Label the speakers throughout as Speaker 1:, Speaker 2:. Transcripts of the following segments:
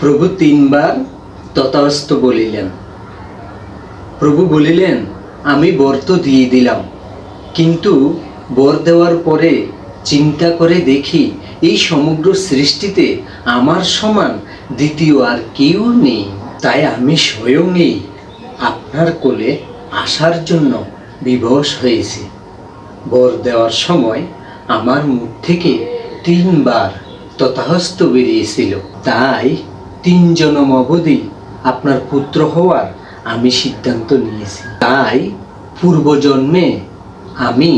Speaker 1: প্রভু তিনবার তথাস্ত বলিলেন। প্রভু বলিলেন, আমি বর তো দিয়ে দিলাম। কিন্তু বর দেওয়ার পরে চিন্তা করে দেখি, এই সমগ্র সৃষ্টিতে আমার সমান দ্বিতীয় আর কেউ নেই। তাই আমি স্বয়ং স্বয়ংই আপনার কোলে আসার জন্য বিবশ হয়েছি। বর দেওয়ার সময় আমার মুখ থেকে তিনবার তথাহস্ত বেরিয়েছিল। তাই তিন জনম অবধি আপনার পুত্র হওয়ার আমি সিদ্ধান্ত নিয়েছি। তাই পূর্বজন্মে আমি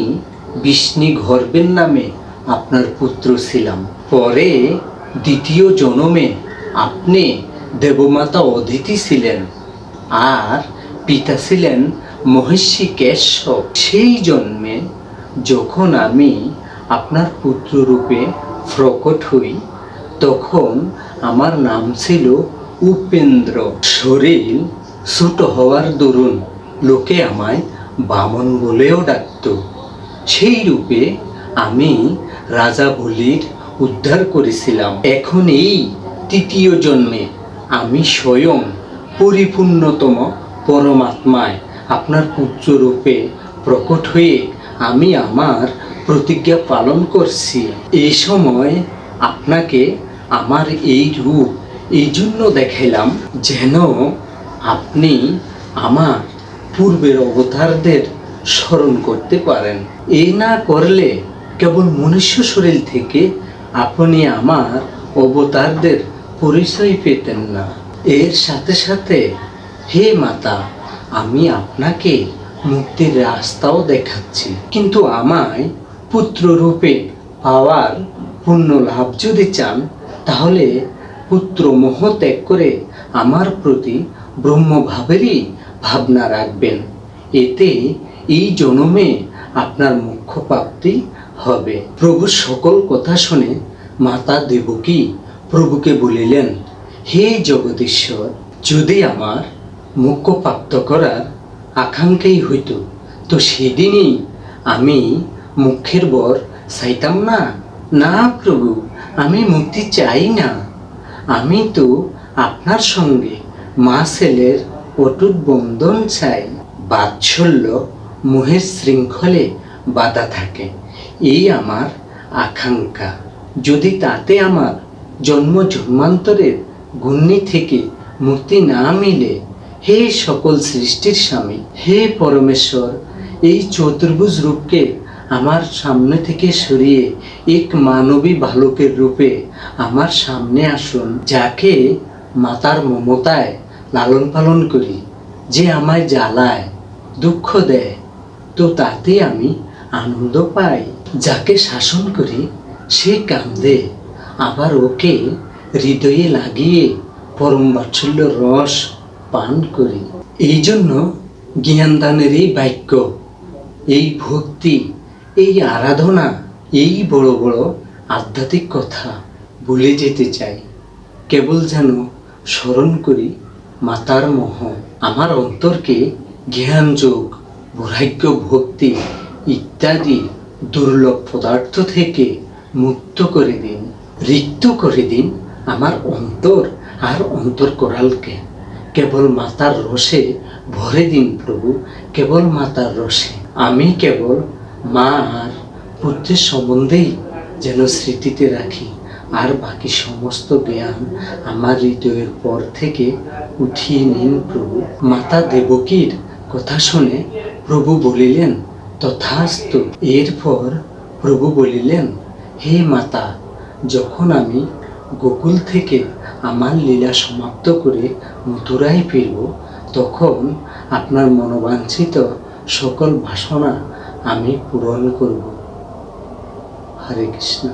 Speaker 1: বিষ্ণু গর্বের নামে আপনার পুত্র ছিলাম। পরে দ্বিতীয় জনমে আপনি দেবমাতা অদিতি ছিলেন আর পিতা ছিলেন মহিষী কেশব। সেই জন্মে যখন আমি আপনার পুত্র রূপে প্রকট হই, তখন আমার নাম ছিল উপেন্দ্র। শরীর ছোট হওয়ার দরুন লোকে আমায় বামন বলেও ডাকত। সেই রূপে আমি রাজা বলির উদ্ধার করেছিলাম। এখন এই তৃতীয় জন্মে আমি স্বয়ং পরিপূর্ণতম পরমাত্মায় আপনার পুত্র রূপে প্রকট হয়ে আমি আমার প্রতিজ্ঞা পালন করছি। এই সময় আপনাকে আমার এই রূপ, এই জন্য দেখাইলাম যেন আপনি আমার পূর্বের অবতারদের স্মরণ করতে পারেন। এই না করলে কেবল মনুষ্য শরীর থেকে আপনি আমার অবতারদের পরিচয় পেতেন না। এর সাথে সাথে, হে মাতা, আমি আপনাকে মুক্তির রাস্তাও দেখাচ্ছি। কিন্তু আমায় পুত্র রূপে পাওয়ার পুণ্য লাভ যদি চান তাহলে পুত্র মোহ ত্যাগ করে আমার প্রতি ব্রহ্মভাবেরই ভাবনা রাখবেন। এতে এই জনমে আপনার মুখ্য প্রাপ্তি হবে। প্রভু সকল কথা শুনে মাতা দেবকী প্রভুকে বলিলেন, হে জগদীশ্বর, যদি আমার মুখ্য প্রাপ্ত করার আকাঙ্ক্ষাই হইতো, তো সেদিনই আমি মুখের বর চাইতাম না? না প্রভু আমি মুক্তি চাই না। আমি তো আপনার সঙ্গে মা ছেলের অটুট বন্ধন চাই। বাৎসল্য মোহের শৃঙ্খলে বাধা থাকে। এই আমার আকাঙ্ক্ষা। যদি তাতে আমার জন্ম জন্মান্তরের গুণ্যি থেকে মুক্তি না মিলে, হে সকল সৃষ্টির স্বামী, হে পরমেশ্বর, এই চতুর্ভুজ রূপকে আমার সামনে থেকে সরিয়ে এক মানবী বালকের রূপে আমার সামনে আসুন, যাকে মাতার মমতায় লালন পালন করি, যে আমায় জ্বালায়, দুঃখ দেয়। তো তাতে আমি আনন্দ পাই। যাকে শাসন করি, সে কান্দে। আবার ওকে হৃদয়ে লাগিয়ে পরম বাৎসল্য রস পান করি। এই জন্য জ্ঞানদানের এই বাক্য, এই ভক্তি এই আরাধনা, এই বড় বড় আধ্যাত্মিক কথা ভুলে যেতে চাই। কেবল যেন স্মরণ করি মাতার মোহ। আমার অন্তরকে জ্ঞান যোগ, বৈরাগ্য ভক্তি ইত্যাদি দুর্লভ পদার্থ থেকে মুক্ত করে দিন, রিক্ত করে দিন আমার অন্তর আর অন্তর করালকে কেবল মাতার রসে ভরে দিন প্রভু, কেবল মাতার রসে। আমি কেবল মা আর পুত্রের সম্বন্ধেই যেন স্মৃতিতে রাখি। আর বাকি সমস্ত জ্ঞান আমার হৃদয়ের পর থেকে উঠিয়ে নিন প্রভু। মাতা দেবকীর কথা শুনে প্রভু বলিলেন, তথাস্তু, এরপর প্রভু বলিলেন, হে মাতা, যখন আমি গোকুল থেকে আমার লীলা সমাপ্ত করে মথুরায় ফিরব, তখন আপনার মনোবাঞ্ছিত সকল বাসনা আমি পূরণ করব। হরে কৃষ্ণ।